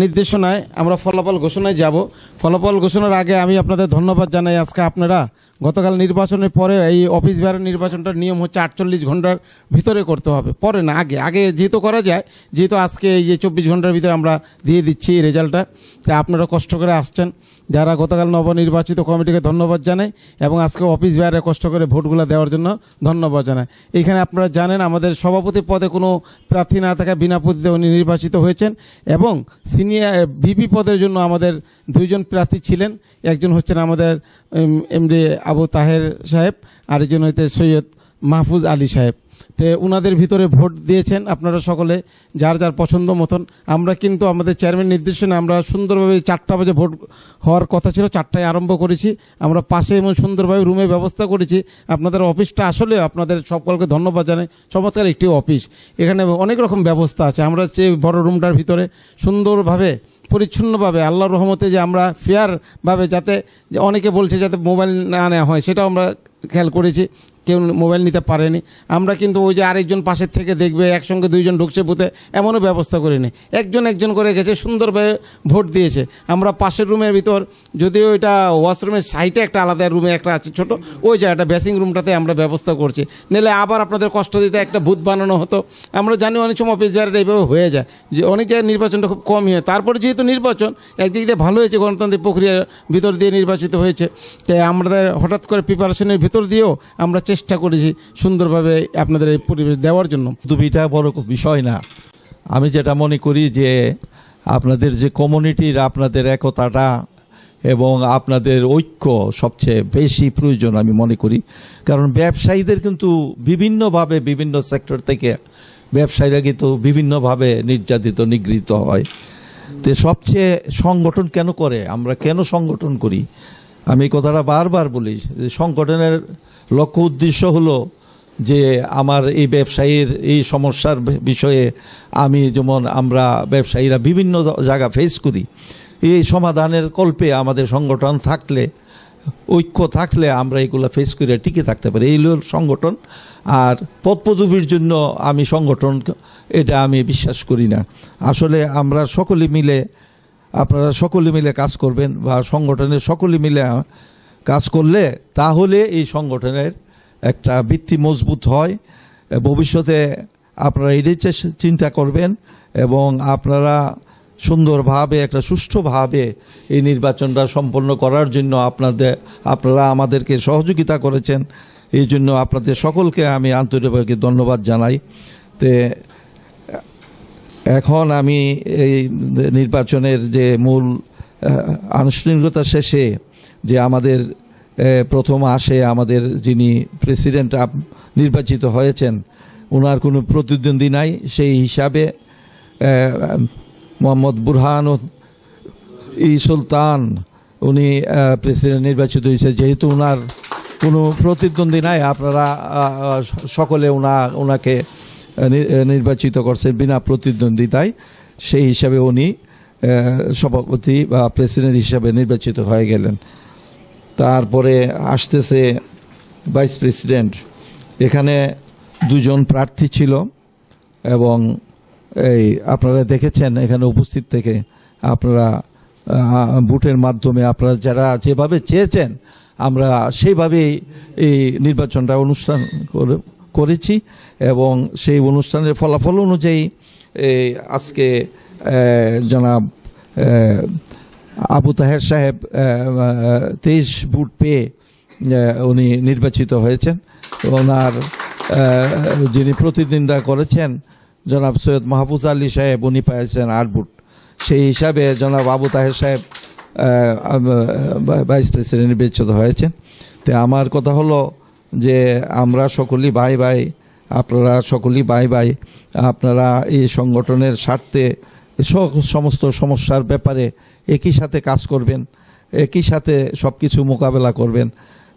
নির্দেশনায় আমরা ফলাফল ঘোষণায় যাব। ফলাফল ঘোষণার আগে আমি আপনাদের ধন্যবাদ জানাই। আজকে আপনারা গতকাল নির্বাচনের পরে এই অফিস বিহারের নির্বাচনটার নিয়ম হচ্ছে আটচল্লিশ ঘণ্টার ভিতরে করতে হবে। পরে না, আগে। আগে যেহেতু করা যায়, যেহেতু আজকে এই যে চব্বিশ ঘণ্টার ভিতরে আমরা দিয়ে দিচ্ছি এই রেজাল্টটা, তাই আপনারা কষ্ট করে আসছেন। যারা গতকাল নবনির্বাচিত কমিটিকে ধন্যবাদ জানাই এবং আজকে অফিস বাইরে কষ্ট করে ভোটগুলো দেওয়ার জন্য ধন্যবাদ জানাই। এখানে আপনারা জানেন, আমাদের সভাপতি পদে কোনো প্রার্থী না থাকা বিনা উনি নির্বাচিত হয়েছেন এবং সিনিয়র ভিপি পদের জন্য আমাদের দুইজন প্রার্থী ছিলেন। একজন হচ্ছেন আমাদের এমডি আবু তাহের সাহেব, আরেকজন হচ্ছে সৈয়দ মাহফুজ আলী সাহেব। তো ওনাদের ভিতরে ভোট দিয়েছেন আপনারা সকলে, যার যার পছন্দ মতন। আমরা কিন্তু আমাদের চেয়ারম্যান নির্দেশনে আমরা সুন্দরভাবে চারটা বাজে ভোট হওয়ার কথা ছিল, চারটায় আরম্ভ করেছি। আমরা পাশে এবং সুন্দরভাবে রুমে ব্যবস্থা করেছি। আপনাদের অফিসটা আসলে আপনাদের সকলকে ধন্যবাদ জানাই। চমৎকার একটি অফিস। এখানে অনেক রকম ব্যবস্থা আছে। আমরা যে বড় রুমটার ভিতরে সুন্দরভাবে, পরিচ্ছন্নভাবে, আল্লাহর রহমতে যে আমরা ফেয়ারভাবে যাতে অনেকে বলছে যাতে মোবাইল না নেওয়া হয়, সেটাও আমরা খেয়াল করেছি। কেউ মোবাইল নিতে পারেনি। আমরা কিন্তু ওই যে আরেকজন পাশের থেকে দেখবে, একসঙ্গে দুইজন ঢুকছে বুথে, এমনও ব্যবস্থা করিনি। একজন একজন করে গেছে, সুন্দরভাবে ভোট দিয়েছে। আমরা পাশের রুমের ভিতর, যদিও এটা ওয়াশরুমের সাইডে একটা আলাদা রুমে একটা আছে ছোট, ওই জায়গাটা বেসিং রুমটাতে আমরা ব্যবস্থা করছি। নাহলে আবার আপনাদের কষ্ট দিতে একটা বুথ বানানো হতো। আমরা জানি অনেক সময় অফিস বাইরে এইভাবে হয়ে যায়, যে অনেক জায়গায় নির্বাচনটা খুব কমই হয়। তারপরে যেহেতু নির্বাচন, একদিক দিয়ে ভালো হয়েছে, গণতান্ত্রিক প্রক্রিয়ার ভিতর দিয়ে নির্বাচিত হয়েছে। তাই আমাদের হঠাৎ করে প্রিপারেশনের ভিতর দিয়েও আমরা চেষ্টা করেছি সুন্দরভাবে আপনাদের এই পরিবেশ দেওয়ার জন্য। দুবিটা বড় বিষয় না। আমি যেটা মনে করি যে আপনাদের যে কমিউনিটির আপনাদের একতাটা এবং আপনাদের ঐক্য সবচেয়ে বেশি প্রয়োজন আমি মনে করি। কারণ ব্যবসায়ীদের কিন্তু বিভিন্নভাবে বিভিন্ন সেক্টর থেকে ব্যবসায়ীরা কিন্তু বিভিন্নভাবে নির্যাতিত, নিগৃহীত হয়। তো সবচেয়ে সংগঠন কেন করে? আমরা কেন সংগঠন করি? আমি কথাটা বারবার বলি যে সংগঠনের লক্ষ্য উদ্দেশ্য হলো যে আমার এই ব্যবসায়ীর এই সমস্যার বিষয়ে আমি যেমন আমরা ব্যবসায়ীরা বিভিন্ন জায়গা ফেস করি, এই সমাধানের কল্পে আমাদের সংগঠন থাকলে, ঐক্য থাকলে আমরা এগুলো ফেস করে টিকে থাকতে পারি। এই হলো সংগঠন। আর পদপদবীর জন্য আমি সংগঠন, এটা আমি বিশ্বাস করি না। আসলে আমরা সকলে মিলে, আপনারা সকলে মিলে কাজ করবেন বা সংগঠনের সকলে মিলে কাজ করলে তাহলে এই সংগঠনের একটা ভিত্তি মজবুত হয়। ভবিষ্যতে আপনারা এটাই চিন্তা করবেন এবং আপনারা সুন্দরভাবে, একটা সুষ্ঠুভাবে এই নির্বাচনটা সম্পন্ন করার জন্য আপনাদের, আপনারা আমাদেরকে সহযোগিতা করেছেন। এই জন্য আপনাদের সকলকে আমি আন্তরিকভাবে ধন্যবাদ জানাই। তে, এখন আমি এই নির্বাচনের যে মূল আনুষ্ঠানিকতা শেষে যে আমাদের প্রথম আসে আমাদের যিনি প্রেসিডেন্ট নির্বাচিত হয়েছেন ওনার কোনো প্রতিদ্বন্দ্বী নাই, সেই হিসাবে মোহাম্মদ বুরহান ই সুলতান, উনি প্রেসিডেন্ট নির্বাচিত হয়েছে। যেহেতু ওনার কোনো প্রতিদ্বন্দ্বী নাই, আপনারা সকলে ওনা ওনাকে নির্বাচিত করছেন বিনা প্রতিদ্বন্দ্বিতায়, সেই হিসাবে উনি সভাপতি বা প্রেসিডেন্ট হিসাবে নির্বাচিত হয়ে গেলেন। তারপরে আসতেছে ভাইস প্রেসিডেন্ট এখানে দুজন প্রার্থী ছিল এবং এই আপনারা দেখেছেন, এখানে উপস্থিত থেকে আপনারা ভোটের মাধ্যমে আপনারা যারা যেভাবে চেয়েছেন, আমরা সেইভাবেই এই নির্বাচনটা অনুষ্ঠান করে- করেছি এবং সেই অনুষ্ঠানের ফলাফল অনুযায়ী আজকে জনাব আবু তাহের সাহেব তেইশ ভোট পেয়ে উনি নির্বাচিত হয়েছেন। ওনার যিনি প্রতিদ্বন্দ্বিতা করেছেন, জনাব সৈয়দ মাহফুজ আলী সাহেব, উনি পেয়েছেন আট ভোট। সেই হিসাবে জনাব আবু তাহের সাহেব ভাইস প্রেসিডেন্ট নির্বাচিত হয়েছেন। তো আমার কথা হলো যে আমরা সকলেই ভাই ভাই, আপনারা সকলেই ভাই ভাই, আপনারা এই সংগঠনের স্বার্থে সমস্ত সমস্যার ব্যাপারে একই সাথে কাজ করবেন, একই সাথে সব কিছু মোকাবেলা করবেন।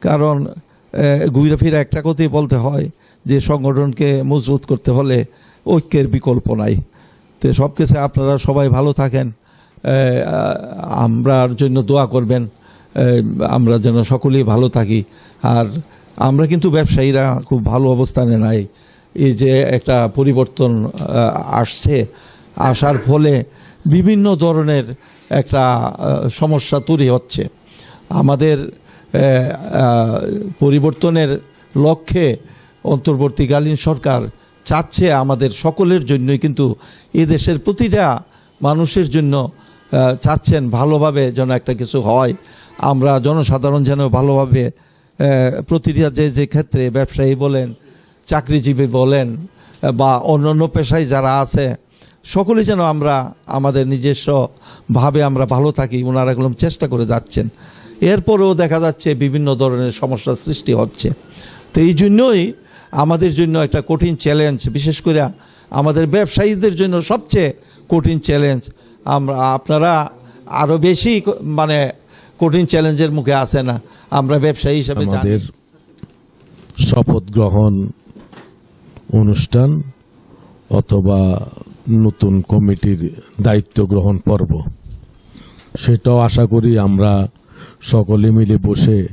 কারণ ঘুরে একটা কথাই বলতে হয় যে, সংগঠনকে মজবুত করতে হলে ঐক্যের বিকল্প নাই। তো সব কিছু আপনারা সবাই ভালো থাকেন আমরার জন্য দোয়া করবেন আমরা যেন সকলেই ভালো থাকি। আর আমরা কিন্তু ব্যবসায়ীরা খুব ভালো অবস্থানে নাই। এই যে একটা পরিবর্তন আসছে আসার ফলে বিভিন্ন ধরনের একটা সমস্যা তৈরি হচ্ছে। আমাদের পরিবর্তনের লক্ষ্যে অন্তর্বর্তীকালীন সরকার চাচ্ছে আমাদের সকলের জন্যই, কিন্তু এ দেশের প্রতিটা মানুষের জন্য চাচ্ছেন ভালোভাবে যেন একটা কিছু হয়। আমরা জনসাধারণ যেন ভালোভাবে প্রতিটা যে যে ক্ষেত্রে ব্যবসায়ী বলেন, চাকরিজীবী বলেন, বা অন্যান্য পেশায় যারা আছে সকলে যেন আমরা আমাদের নিজস্ব ভাবে আমরা ভালো থাকি ওনারা এগুলো চেষ্টা করে যাচ্ছেন। এরপরেও দেখা যাচ্ছে বিভিন্ন ধরনের সমস্যার সৃষ্টি হচ্ছে। তো এই জন্যই আমাদের জন্য একটা কঠিন চ্যালেঞ্জ বিশেষ করে আমাদের ব্যবসায়ীদের জন্য সবচেয়ে কঠিন চ্যালেঞ্জ আমরা, আপনারা আরও বেশি মানে কঠিন চ্যালেঞ্জের মুখে আসে না, আমরা ব্যবসায়ী হিসাবে। আমাদের শপথ গ্রহণ অনুষ্ঠান অথবা নতুন কমিটির দায়িত্ব গ্রহণ পর্ব সেটাও আশা করি আমরা সকলে মিলে বসে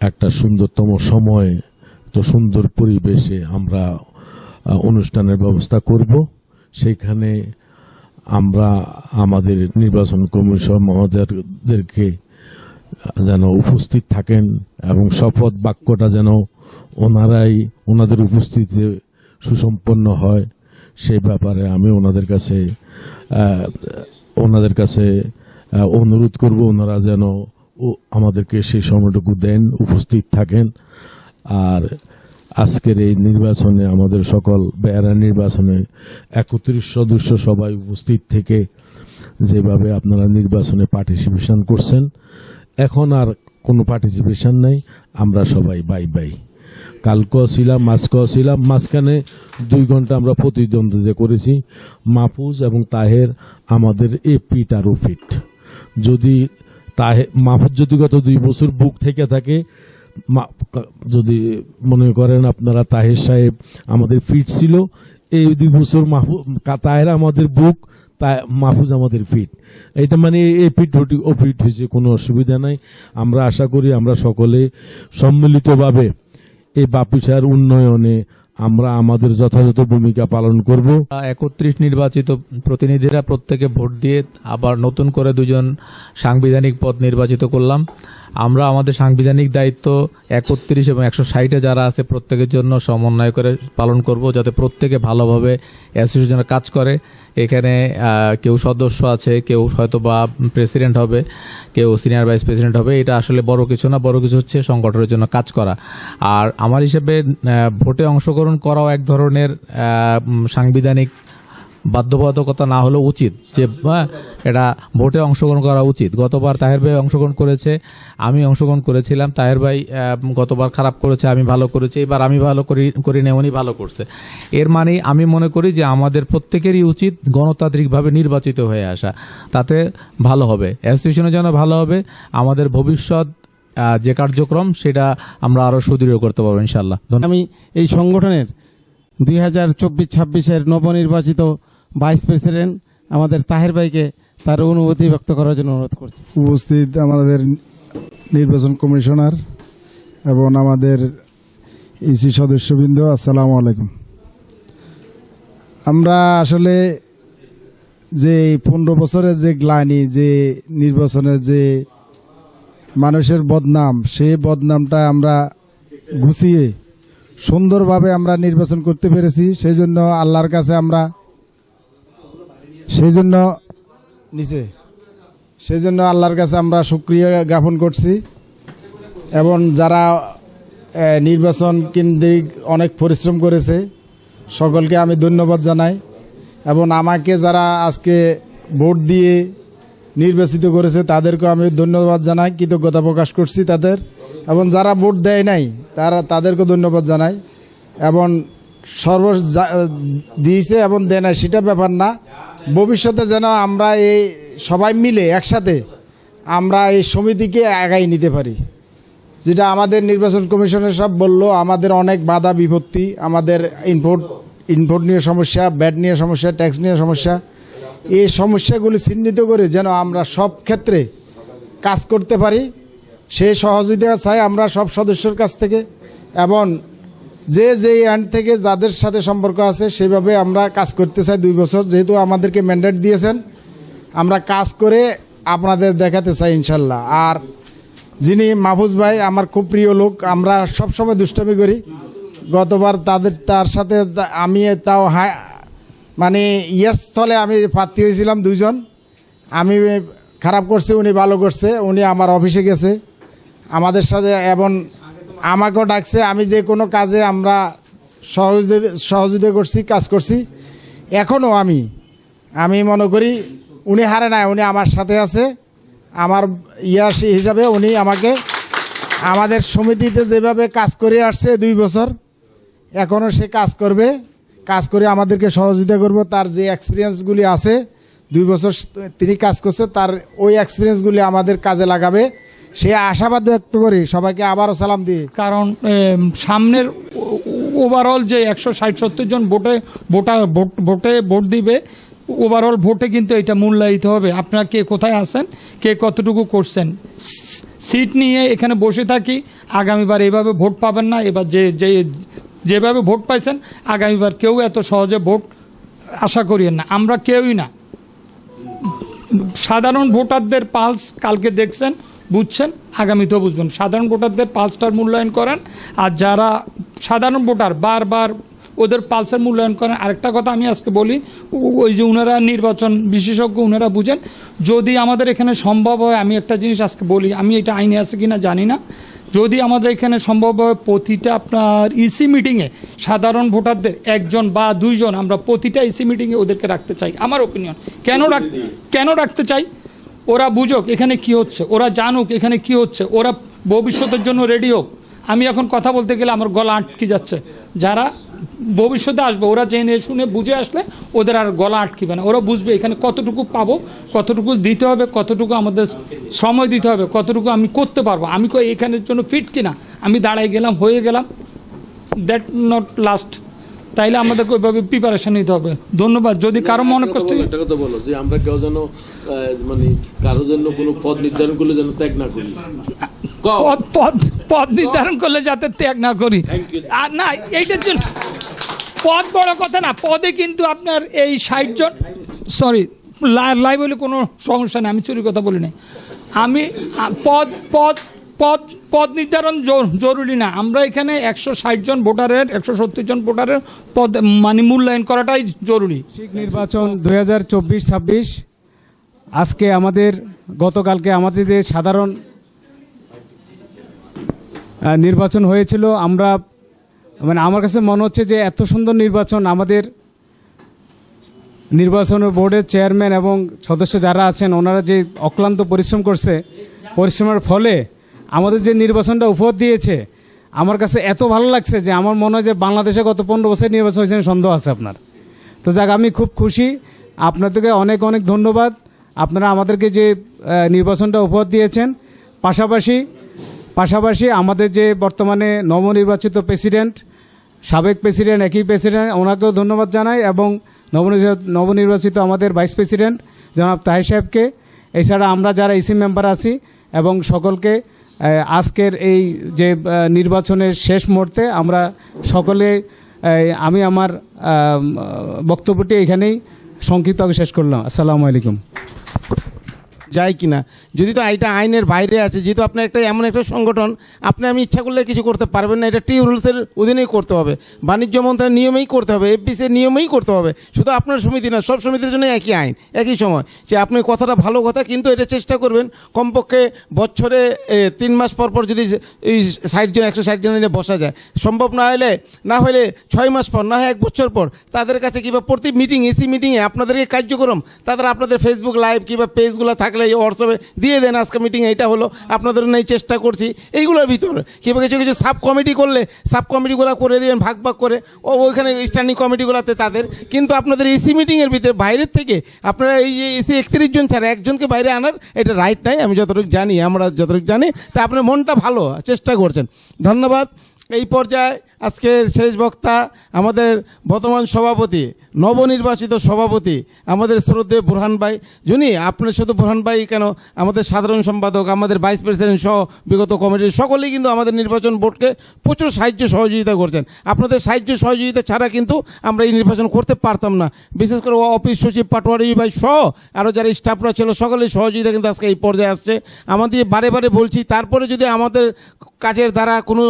একটা সুন্দরতম সময় তো সুন্দর পরিবেশে আমরা অনুষ্ঠানের ব্যবস্থা করব। সেইখানে আমরা আমাদের নির্বাচন কমিশন মহোদয়দেরকে যেন উপস্থিত থাকেন এবং শপথ বাক্যটা যেন ওনারাই, ওনাদের উপস্থিতিতে সুসম্পন্ন হয়। সেই ব্যাপারে আমি ওনাদের কাছে ওনাদের কাছে অনুরোধ করব ওনারা যেন আমাদেরকে সেই সময়টুকু দেন, উপস্থিত থাকেন। আর আজকের এই নির্বাচনে আমাদের সকল বেয়ারা নির্বাচনে একত্রিশ সদস্য সবাই উপস্থিত থেকে যেভাবে আপনারা নির্বাচনে পার্টিসিপেশন করছেন, এখন আর কোনো পার্টিসিপেশন নাই, আমরা সবাই বাই বাই কালকেও ছিলাম মাঝকেও ছিলাম। মাঝখানে দুই ঘণ্টা আমরা প্রতিদ্বন্দ্বিতা করেছি। মাহফুজ এবং তাহের আমাদের এ পিট আর পিট যদি তাহে, মাহফুজ যদি গত দুই বছর বুক থেকে থাকে যদি মনে করেন আপনারা তাহের সাহেব আমাদের ফিট ছিল, এই দুই বছর মাহফুজ তাহের আমাদের বুক তা মাহফুজ আমাদের ফিট। এটা মানে এই ফিট ও ফিট হয়েছে, কোনো অসুবিধা নাই। আমরা আশা করি আমরা সকলে সম্মিলিতভাবে এই বাপিসার উন্নয়নে আমরা আমাদের যথাযথ ভূমিকা পালন করব। একত্রিশ নির্বাচিত প্রতিনিধিরা প্রত্যেকে ভোট দিয়ে আবার নতুন করে দুজন সাংবিধানিক পদ নির্বাচিত করলাম। আমরা আমাদের সাংবিধানিক দায়িত্ব একত্রিশ এবং একশো ষাটে যারা আছে প্রত্যেকের জন্য সমন্বয় করে পালন করব, যাতে প্রত্যেকে ভালোভাবে অ্যাসোসিয়েশনে কাজ করে। এখানে কেউ সদস্য আছে, কেউ হয়তো বা প্রেসিডেন্ট হবে, কেউ সিনিয়র ভাইস প্রেসিডেন্ট হবে। এটা আসলে বড় কিছু না, বড় কিছু হচ্ছে সংগঠনের জন্য কাজ করা। আর আমার হিসেবে ভোটে অংশগ্রহণ করাও এক ধরনের সাংবিধানিক বাধ্যবাধকতা না হলেও উচিত যে হ্যাঁ, এটা ভোটে অংশগ্রহণ করা উচিত। গতবার তাহের ভাই অংশগ্রহণ করেছে আমি অংশগ্রহণ করেছিলাম। তাহের ভাই গতবার খারাপ করেছে আমি ভালো করেছি এবার আমি ভালো করি করি না উনি ভালো করছে। এর মানে আমি মনে করি যে আমাদের প্রত্যেকেরই উচিত গণতান্ত্রিকভাবে নির্বাচিত হয়ে আসা। তাতে ভালো হবে। অ্যাসোসিয়েশনের জন্য ভালো হবে আমাদের ভবিষ্যৎ যে কার্যক্রম সেটা আমরা আরও সুদৃঢ় করতে পারব ইনশাল্লাহ আমি এই সংগঠনের দুই হাজার চব্বিশ ছাব্বিশের নবনির্বাচিত ভাইস প্রেসিডেন্ট আমাদের তাহের ভাইকে তার অনুভূতি ব্যক্ত করার জন্য অনুরোধ করছি। উপস্থিত আমাদের নির্বাচন কমিশনার এবং আমাদের ইসি সদস্যবৃন্দ, আসসালামু আলাইকুম। আমরা আসলে যে পনেরো বছরের যে গ্লানি, যে নির্বাচনের যে মানুষের বদনাম, সেই বদনামটা আমরা গুছিয়ে সুন্দরভাবে আমরা নির্বাচন করতে পেরেছি। সেই জন্য আল্লাহর কাছে আমরা সেই জন্য নিচে সেই জন্য আল্লাহর কাছে আমরা সুক্রিয়া জ্ঞাপন করছি এবং যারা নির্বাচন কেন্দ্রিক অনেক পরিশ্রম করেছে, সকলকে আমি ধন্যবাদ জানাই এবং আমাকে যারা আজকে ভোট দিয়ে নির্বাচিত করেছে তাদেরকে আমি ধন্যবাদ জানাই, কৃতজ্ঞতা প্রকাশ করছি তাদের এবং যারা ভোট দেয় নাই তারা, তাদেরকে ধন্যবাদ জানাই এবং সর্ব দিয়েছে এবং দেয় নাই, সেটা ব্যাপার না। ভবিষ্যতে যেন আমরা এই সবাই মিলে একসাথে আমরা এই সমিতিকে আগাই নিতে পারি। যেটা আমাদের নির্বাচন কমিশনের সব বলল, আমাদের অনেক বাধা বিপত্তি, আমাদের ইনপোর্ট ইনপোর্ট নিয়ে সমস্যা ব্যাট নিয়ে সমস্যা ট্যাক্স নিয়ে সমস্যা। এই সমস্যাগুলি চিহ্নিত করে যেন আমরা সব ক্ষেত্রে কাজ করতে পারি। সেই সহযোগিতা চাই আমরা সব সদস্যর কাছ থেকে এবং যে যে এন্ড থেকে যাদের সাথে সম্পর্ক আছে, সেভাবে আমরা কাজ করতে চাই দুই বছর। যেহেতু আমাদেরকে ম্যান্ডেট দিয়েছেন, আমরা কাজ করে আপনাদের দেখাতে চাই ইনশাল্লাহ। আর যিনি মাহফুজ ভাই, আমার খুব প্রিয় লোক, আমরা সবসময় দুষ্টামি করি। গতবার তাদের, তার সাথে আমি তাও মানে ইয়ার স্থলে আমি প্রার্থী হয়েছিলাম দুইজন। আমি খারাপ করছি, উনি ভালো করছে, উনি আমার অফিসে গেছে। আমাদের সাথে এবং আমাকেও ডাকছে, আমি যে কোনো কাজে আমরা সহযোগিতা সহযোগিতা করছি, কাজ করছি। এখনও আমি আমি মনে করি উনি হারে নাই, উনি আমার সাথে আছে। আমার ইয়াস হিসাবে উনি আমাকে, আমাদের সমিতিতে যেভাবে কাজ করে আসছে দুই বছর এখনও সে কাজ করবে, কাজ করে আমাদেরকে সহযোগিতা করবে। তার যে এক্সপিরিয়েন্সগুলি আছে, দুই বছর তিনি কাজ করছে, তার ওই এক্সপিরিয়েন্সগুলি আমাদের কাজে লাগাবে। সে আশাবাদ ব্যক্ত করি, সবাইকে আবারও সালাম দিই। কারণ সামনের ওভারঅল যে একশো ষাট সত্তর জন ভোটে ভোটার ভোট, ভোটে দিবে ওভারঅল ভোটে কিন্তু এটা মূল্যায়িত হবে। আপনারা কে কোথায় আছেন, কে কতটুকু করছেন? সিট নিয়ে এখানে বসে থাকি, আগামীবার এভাবে ভোট পাবেন না, এবার যে যে, যেভাবে ভোট পাইছেন, আগামীবার কেউ এত সহজে ভোট আশা করিয়েন না। আমরা কেউই না। সাধারণ ভোটারদের পালস কালকে দেখছেন বুঝছেন? আগামীতেও বুঝবেন। সাধারণ ভোটারদের পালসটার মূল্যায়ন করেন। আর যারা সাধারণ ভোটার বারবার ওদের পালসের মূল্যায়ন করেন আরেকটা কথা আমি আজকে বলি ওই যে ওনারা নির্বাচন বিশেষজ্ঞ ওনারা বুঝেন যদি আমাদের এখানে সম্ভব হয় আমি একটা জিনিস আজকে বলি আমি এটা আইনে আছে কি না জানি না যদি আমাদের এখানে সম্ভব হয় প্রতিটা আপনার ইসি মিটিংয়ে সাধারণ ভোটারদের একজন বা দুইজন আমরা প্রতিটা ইসি মিটিংয়ে ওদেরকে রাখতে চাই। আমার ওপিনিয়ন কেন রাখতে কেন রাখতে চাই? ওরা বুঝুক এখানে কি হচ্ছে, ওরা জানুক এখানে কি হচ্ছে, ওরা ভবিষ্যতের জন্য রেডি হোক। আমি এখন কথা বলতে গেলে আমার গলা আটকে যাচ্ছে। যারা ভবিষ্যতে আসবে, ওরা জেনে শুনে বুঝে আসলে ওদের আর গলা আটকিবে না। ওরা বুঝবে এখানে কতটুকু পাবো, কতটুকু দিতে হবে, কতটুকু আমাদের সময় দিতে হবে, কতটুকু আমি করতে পারব। আমি এখানের জন্য ফিট কিনা? আমি দাঁড়াই গেলাম, হয়ে গেলাম। দ্যাট নট লাস্ট তাইলে আমাদেরকে ওইভাবে প্রিপারেশন নিতে হবে। ধন্যবাদ। যদি কারও মনে কষ্ট একটা কথা বলো যে আমরা কেউ যেন মানে কারও জন্য কোনো পদ নির্ধারণ করলে যেন ত্যাগ না করি। পদ পদ পদ নির্ধারণ করলে যাতে ত্যাগ না করি। আর না এইটার জন্য পদ বড় কথা না পদে কিন্তু আপনার এই ষাট জন সরি লাইভ হলে কোনো সমস্যা নেই আমি চুরি কথা বলি নাই আমি পদ পদ পদ পদ নির্ধারণ জরুরি না। আমরা এখানে একশো ষাট জন ভোটারের, একশো সত্তর জন ভোটারের পদ মানে মূল্যায়ন করাটাই জরুরি। ঠিক নির্বাচন দুই হাজার চব্বিশ, ছাব্বিশ। আজকে আমাদের, গতকালকে আমাদের যে সাধারণ নির্বাচন হয়েছিল, আমরা মানে আমার কাছে মনে হচ্ছে যে এত সুন্দর নির্বাচন আমাদের নির্বাচন বোর্ডের চেয়ারম্যান এবং সদস্য যারা আছেন, ওনারা যে অক্লান্ত পরিশ্রম করছে, পরিশ্রমের ফলে আমাদের যে নির্বাচনটা উপহার দিয়েছে, আমার কাছে এত ভালো লাগছে যে আমার মনে হয় যে বাংলাদেশে গত পনেরো বছর নির্বাচন হয়েছে সন্দেহ আছে আপনার। তো যাক, আমি খুব খুশি। আপনাদেরকে অনেক অনেক ধন্যবাদ। আপনারা আমাদেরকে যে নির্বাচনটা উপহার দিয়েছেন, পাশাপাশি পাশাপাশি আমাদের যে বর্তমানে নবনির্বাচিত প্রেসিডেন্ট, সাবেক প্রেসিডেন্ট, একই প্রেসিডেন্ট, ওনাকেও ধন্যবাদ জানাই এবং নবনির্বাচিত নবনির্বাচিত আমাদের ভাইস প্রেসিডেন্ট জনাব তাহি সাহেবকে। এছাড়া আমরা যারা ইসি মেম্বার আছি এবং সকলকে আজকের এই যে নির্বাচনের শেষ মুহূর্তে আমরা সকলে আমি আমার বক্তব্যটি এখানেই সংক্ষিপ্ত শেষ করলাম। আসসালামু আলাইকুম। যায় কিনা। যদি তো এটা আইনের বাইরে আছে, যেহেতু আপনার একটা এমন একটা সংগঠন, আপনি আমি ইচ্ছা করলে কিছু করতে পারবেন না। এটা টি রুলসের অধীনেই করতে হবে। বাণিজ্য মন্ত্রণালয়ের নিয়মেই করতে হবে, এফবিসির নিয়মেই করতে হবে। শুধু আপনার সমিতি না, সব সমিতির জন্য একই আইন, একই সময়। যে আপনি কথাটা ভালো কথা, কিন্তু এটা চেষ্টা করবেন কমপক্ষে বছরে তিন মাস পর পর যদি এই ষাট জন, একশো ষাট জন এনে বসা যায়। সম্ভব না হলে না হলে ছয় মাস পর, না হয় এক বছর পর, তাদের কাছে কিংবা প্রতি মিটিং এসি মিটিংয়ে আপনাদেরকে কার্যক্রম, তাদের আপনাদের ফেসবুক লাইভ কিংবা পেজগুলো থাকলে এই হোয়াটসঅ্যাপে দিয়ে দেন, আজকে মিটিং এটা হলো, আপনাদের নেই চেষ্টা করছি। এইগুলোর ভিতরে কিংবা কিছু কিছু সাব কমিটি করলে সাব কমিটিগুলো করে দেবেন, ভাগ ভাগ করে। ও, ওইখানে স্ট্যান্ডিং কমিটিগুলোতে তাদের। কিন্তু আপনাদের এসি মিটিংয়ের ভিতরে, বাইরের থেকে আপনারা এই যে এসি একত্রিশ জন ছাড়া একজনকে বাইরে আনার এটা রাইট নাই, আমি যতটুকু জানি, আমরা যতটুকু জানি, তা আপনার মনটা ভালো, চেষ্টা করছেন। ধন্যবাদ, এই পর্যায়ে আজকের শেষ বক্তা আমাদের বর্তমান সভাপতি, নবনির্বাচিত সভাপতি আমাদের শ্রদ্ধেয় বুরহান ভাই। যিনি, আপনার শুধু বুরহান ভাই কেন? আমাদের সাধারণ সম্পাদক, আমাদের ভাইস প্রেসিডেন্ট সহ বিগত কমিটির সকলেই কিন্তু আমাদের নির্বাচন বোর্ডকে প্রচুর সাহায্য সহযোগিতা করছেন। আপনাদের সাহায্য সহযোগিতা ছাড়া কিন্তু আমরা এই নির্বাচন করতে পারতাম না। বিশেষ করে অফিস সচিব পাটোয়ারি ভাই সহ আরও যারা স্টাফরা ছিল সকলেই সহযোগিতা কিন্তু আজকে এই পর্যায়ে আসছে। আমাদের বারে বারে বলছি, তারপরে যদি আমাদের কাজের দ্বারা কোনো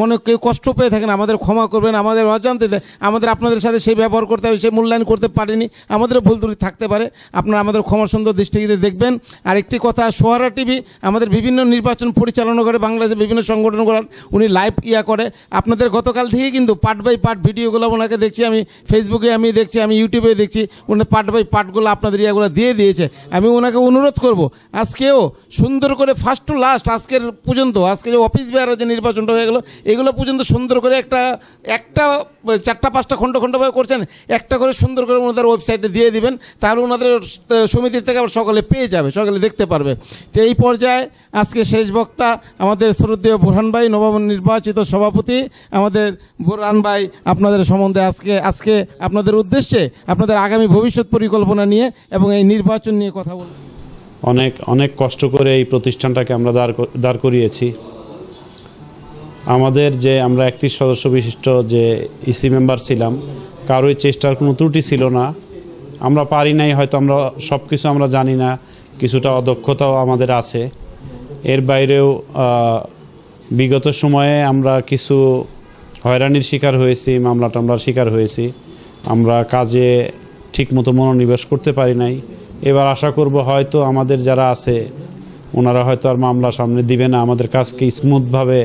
মনে কেউ কষ্ট পেয়ে থাকেন, আমাদের ক্ষমা করবেন, আমাদের অজান্তে আমাদের আপনাদের সাথে সেই ব্যবহার করতে হবে সেই মূল্যায়ন করতে পারিনি, আমাদের ভুল ত্রুটি থাকতে পারে। আপনারা আমাদের ক্ষমা সুন্দর দৃষ্টিতে দেখবেন। আর একটি কথা, সোহারা টিভি, আমাদের বিভিন্ন নির্বাচন পরিচালনা করে বাংলাদেশের বিভিন্ন সংগঠনগুলো উনি লাইভ ইয়া করে। আপনাদের গতকাল থেকে কিন্তু পার্ট বাই পার্ট ভিডিওগুলো ওনাকে দেখছি, আমি ফেসবুকে আমি দেখছি, আমি ইউটিউবে দেখছি, উনি পার্ট বাই পার্টগুলো আপনাদের ইয়াগুলো দিয়ে দিয়েছে। আমি ওনাকে অনুরোধ করব, আজকেও সুন্দর করে ফার্স্ট টু লাস্ট আজকের পর্যন্ত আজকে যে অফিস বিহারের যে নির্বাচনটা হয়ে গেলো, এগুলো পর্যন্ত সুন্দর করে একটা একটা, চারটা, পাঁচটা খণ্ড খণ্ডভাবে করছেন, একটা করে সুন্দর করে ওনাদের ওয়েবসাইটে দিয়ে দিবেন, তাহলে ওনাদের সমিতির থেকে আবার সকলে পেয়ে যাবে, সকলে দেখতে পারবে। তো এই পর্যায়ে আজকে শেষ বক্তা আমাদের শ্রদ্ধেয় বুরহান ভাই নবম নির্বাচিত সভাপতি। আমাদের বুরহান ভাই আপনাদের সম্বন্ধে আজকে আজকে আপনাদের উদ্দেশ্যে, আপনাদের আগামী ভবিষ্যৎ পরিকল্পনা নিয়ে এবং এই নির্বাচন নিয়ে কথা বলবেন অনেক অনেক কষ্ট করে এই প্রতিষ্ঠানটাকে আমরা দাঁড় দাঁড় করিয়েছি। আমাদের যে আমরা একত্রিশ সদস্য বিশিষ্ট যে ইসি মেম্বার ছিলাম, কারোই চেষ্টার কোনো ত্রুটি ছিল না। আমরা পারি নাই, হয়তো আমরা সব কিছু আমরা জানি না, কিছুটা অদক্ষতাও আমাদের আছে। এর বাইরেও বিগত সময়ে আমরা কিছু হয়রানির শিকার হয়েছি, মামলা টামলার শিকার হয়েছি। আমরা কাজে ঠিকমতো মনোনিবেশ করতে পারি নাই। এবার আশা করব হয়তো আমাদের যারা আছে, ওনারা হয়তো আর মামলা সামনে দিবে না। আমাদের কাজকে স্মুথভাবে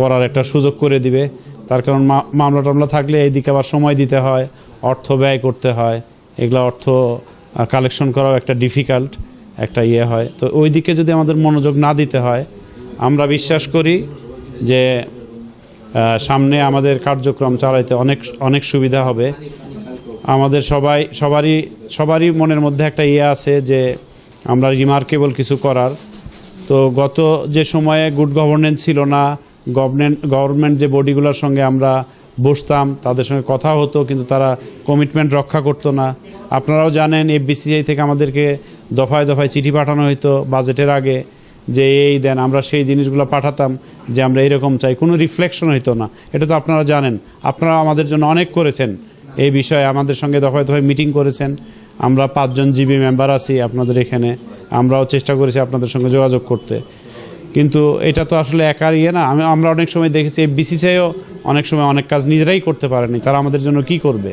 করার একটা সুযোগ করে দিবে। তার কারণ মামলা টামলা থাকলে এইদিকে আবার সময় দিতে হয়, অর্থ ব্যয় করতে হয়। এগুলো অর্থ কালেকশন করাও একটা ডিফিকাল্ট একটা ইয়ে হয়। তো ওই দিকে যদি আমাদের মনোযোগ না দিতে হয়, আমরা বিশ্বাস করি যে সামনে আমাদের কার্যক্রম চালাইতে অনেক অনেক সুবিধা হবে। আমাদের সবাই, সবারই সবারই মনের মধ্যে একটা ইয়ে আছে যে, আমরা রিমার্কেবল কিছু করার। তো গত যে সময়ে গুড গভর্নেন্স ছিল না গভর্নমেন্ট গভর্নমেন্ট যে বডিগুলোর সঙ্গে আমরা বসতাম, তাদের সঙ্গে কথা হতো, কিন্তু তারা কমিটমেন্ট রক্ষা করতো না। আপনারাও জানেন এফবিসিআই থেকে আমাদেরকে দফায় দফায় চিঠি পাঠানো হতো বাজেটের আগে, যে এই দেন, আমরা সেই জিনিসগুলো পাঠাতাম, যে আমরা এরকম চাই। কোনো রিফ্লেকশন হতো না। এটা তো আপনারা জানেন। আপনারা আমাদের জন্য অনেক করেছেন। এই বিষয়ে আমাদের সঙ্গে দফায় দফায় মিটিং করেছেন। আমরা পাঁচজন জিবি মেম্বার আছি আপনাদের এখানে। আমরাও চেষ্টা করেছি আপনাদের সঙ্গে যোগাযোগ করতে। কিন্তু এটা তো আসলে একার ইয়ে না। আমি আমরা অনেক সময় দেখেছি এই বিসিসিআইও অনেক সময় অনেক কাজ নিজেরাই করতে পারেনি। তারা আমাদের জন্য কি করবে?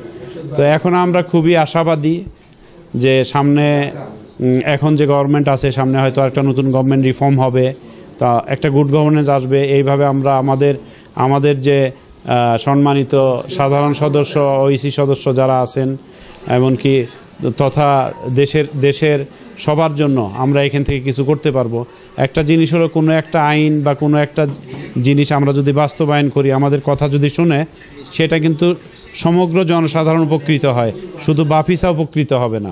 তো এখন আমরা খুবই আশাবাদী যে সামনে এখন যে গভর্নমেন্ট আছে, সামনে হয়তো একটা নতুন গভর্নমেন্ট রিফর্ম হবে। তা একটা গুড গভর্নেন্স আসবে। এইভাবে আমরা আমাদের আমাদের যে সম্মানিত সাধারণ সদস্য ওইসি সদস্য যারা আছেন, এমনকি তথা দেশের দেশের সবার জন্য আমরা এখান থেকে কিছু করতে পারব। একটা জিনিস হলো কোনো একটা আইন বা কোনো একটা জিনিস আমরা যদি বাস্তবায়ন করি, আমাদের কথা যদি শুনে, সেটা কিন্তু সমগ্র জনসাধারণ উপকৃত হয়। শুধু বাফিসা উপকৃত হবে না।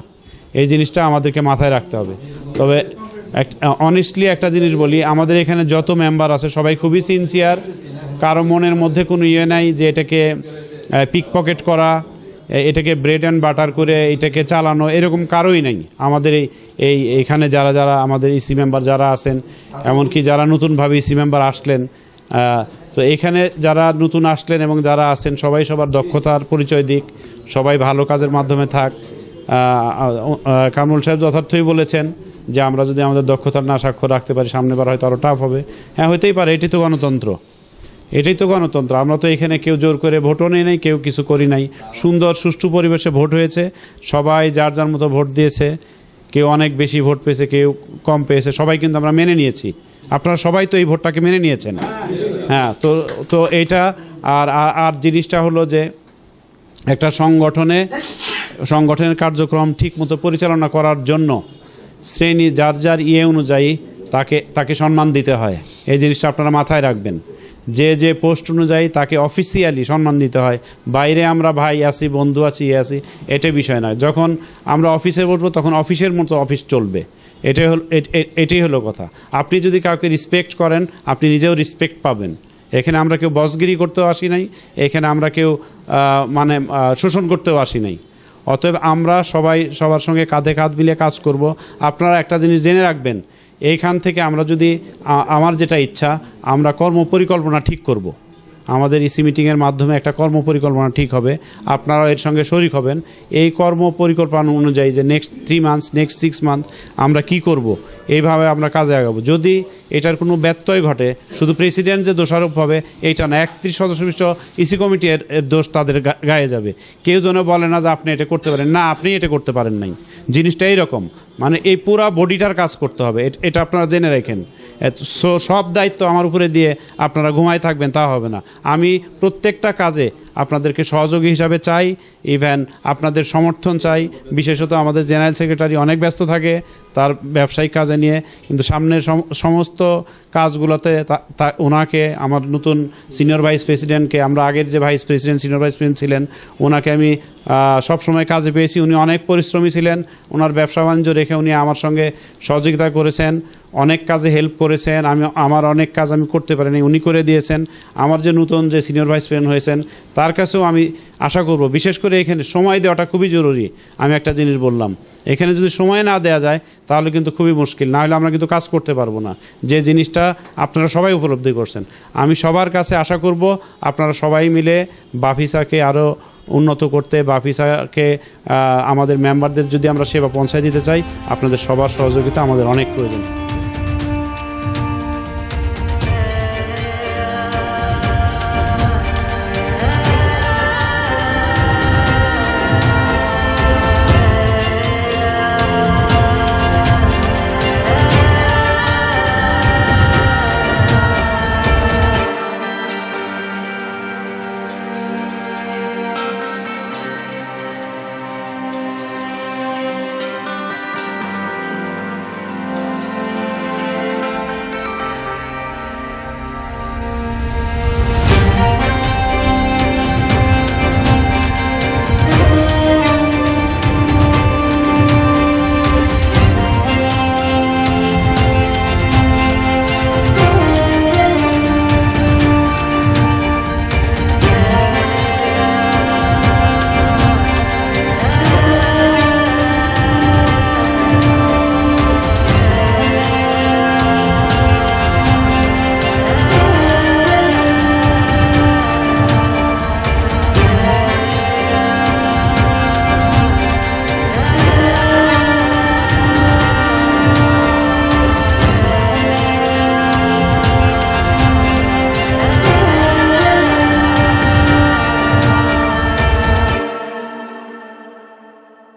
এই জিনিসটা আমাদেরকে মাথায় রাখতে হবে। তবে অনেস্টলি একটা জিনিস বলি, আমাদের এখানে যত মেম্বার আছে সবাই খুবই সিনসিয়ার কারও মনের মধ্যে কোনো ইয়ে নাই যে এটাকে পিক পকেট করা এটাকে ব্রেড অ্যান্ড বাটার করে এটাকে চালানো এরকম কারোই নাই। আমাদের এই এখানে যারা যারা আমাদের ইসি মেম্বার যারা আছেন, এমনকি যারা নতুনভাবে ইসি মেম্বার আসলেন তো এখানে যারা নতুন আসলেন এবং যারা আছেন, সবাই সবার দক্ষতার পরিচয় দিক, সবাই ভালো কাজের মাধ্যমে থাক। কামরুল সাহেব যথার্থই বলেছেন যে আমরা যদি আমাদের দক্ষতার না স্বাক্ষর রাখতে পারি, সামনে বার হয়তো আরও টাফ হবে। হ্যাঁ হতেই পারে, এটি তো গণতন্ত্র। এটাই তো গণতন্ত্র। আমরা তো এখানে কেউ জোর করে ভোটও নেই নাই, কেউ কিছু করি নাই। সুন্দর, সুষ্ঠু পরিবেশে ভোট হয়েছে। সবাই যার যার মতো ভোট দিয়েছে, কেউ অনেক বেশি ভোট পেয়েছে, কেউ কম পেয়েছে, সবাই কিন্তু আমরা মেনে নিয়েছি। আপনারা সবাই তো এই ভোটটাকে মেনে নিয়েছেন। হ্যাঁ তো তো এইটা আর, আর- জিনিসটা হলো যে একটা সংগঠনে, সংগঠনের কার্যক্রম ঠিকমতো পরিচালনা করার জন্য শ্রেণি যার যার ইয়ে অনুযায়ী তাকে তাকে সম্মান দিতে হয়। এই জিনিসটা আপনারা মাথায় রাখবেন। যে যে পোস্ট অনুযায়ী তাকে অফিসিয়ালি সম্মান দিতে হয়। বাইরে আমরা ভাই আছি, বন্ধু আছি ইয়ে আছি, এটা বিষয় নয়। যখন আমরা অফিসে বসবো, তখন অফিসের মতো অফিস চলবে। এটাই হল এটাই হলো কথা। আপনি যদি কাউকে রেসপেক্ট করেন, আপনি নিজেও রেসপেক্ট পাবেন। এখানে আমরা কেউ বসগিরি করতেও আসি নাই। এখানে আমরা কেউ মানে শোষণ করতেও আসি নাই। অতএব আমরা সবাই সবার সঙ্গে কাঁধে কাঁধ মিলিয়ে কাজ করব। আপনারা একটা জিনিস জেনে রাখবেন এইখান থেকে আমরা যদি আমার যেটা ইচ্ছা, আমরা কর্ম পরিকল্পনা ঠিক করব। আমাদের ইসি মিটিংয়ের মাধ্যমে একটা কর্ম পরিকল্পনা ঠিক হবে। আপনারাও এর সঙ্গে শরিক হবেন। এই কর্ম পরিকল্পনা অনুযায়ী যে next three months next six month আমরা কি করব? এইভাবে আমরা কাজে আগাবো। যদি এটার কোনো ব্যত্যয় ঘটে, শুধু প্রেসিডেন্ট যে দোষারোপ হবে, এইটা না, একত্রিশ সদস্য বিশিষ্ট ইসি কমিটি এর দোষ তাদের গায়ে যাবে। কেউ যেন বলে না যে আপনি এটা করতে পারেন। না, আপনি এটা করতে পারেন নাই। জিনিসটা এইরকম। মানে এই পুরা বডিটার কাজ করতে হবে। এটা আপনারা জেনে রাখেন। সো- সব দায়িত্ব আমার উপরে দিয়ে আপনারা ঘুমায় থাকবেন, তা হবে না। আমি প্রত্যেকটা কাজে আপনাদেরকে সহযোগী হিসাবে চাই। ইভেন আপনাদের সমর্থন চাই। বিশেষত আমাদের জেনারেল সেক্রেটারি অনেক ব্যস্ত থাকে, তার ব্যবসায়িক কাজে নিয়ে। কিন্তু সামনের সম- সমস্ত কাজগুলোতে ওনাকে, আমার নতুন সিনিয়র ভাইস প্রেসিডেন্টকে আমরা আগের যে vice president senior vice president ছিলেন, ওনাকে আমি সবসময় কাজে পেয়েছি। উনি অনেক পরিশ্রমী ছিলেন। ওনার ব্যবসা বাণিজ্য রেখে উনি আমার সঙ্গে সহযোগিতা করেছেন। অনেক কাজে হেল্প করেছেন। আমি, আমার অনেক কাজ আমি করতে পারিনি। উনি করে দিয়েছেন। আমার যে নতুন যে সিনিয়র ভাইস প্রেসিডেন্ট হয়েছেন, তার কাছেও আমি আশা করব। বিশেষ করে এখানে সময় দেওয়াটা খুবই জরুরি। আমি একটা জিনিস বললাম। এখানে যদি সময় না দেওয়া যায়, তাহলে কিন্তু খুবই মুশকিল। না হলে আমরা কিন্তু কাজ করতে পারব না। যে জিনিসটা আপনারা সবাই উপলব্ধি করছেন। আমি সবার কাছে আশা করব, আপনারা সবাই মিলে বাফিসাকে আরও উন্নত করতে, বাফিসাকে আমাদের মেম্বারদের যদি আমরা সেবা পৌঁছায় দিতে চাই, আপনাদের সবার সহযোগিতা আমাদের অনেক প্রয়োজন।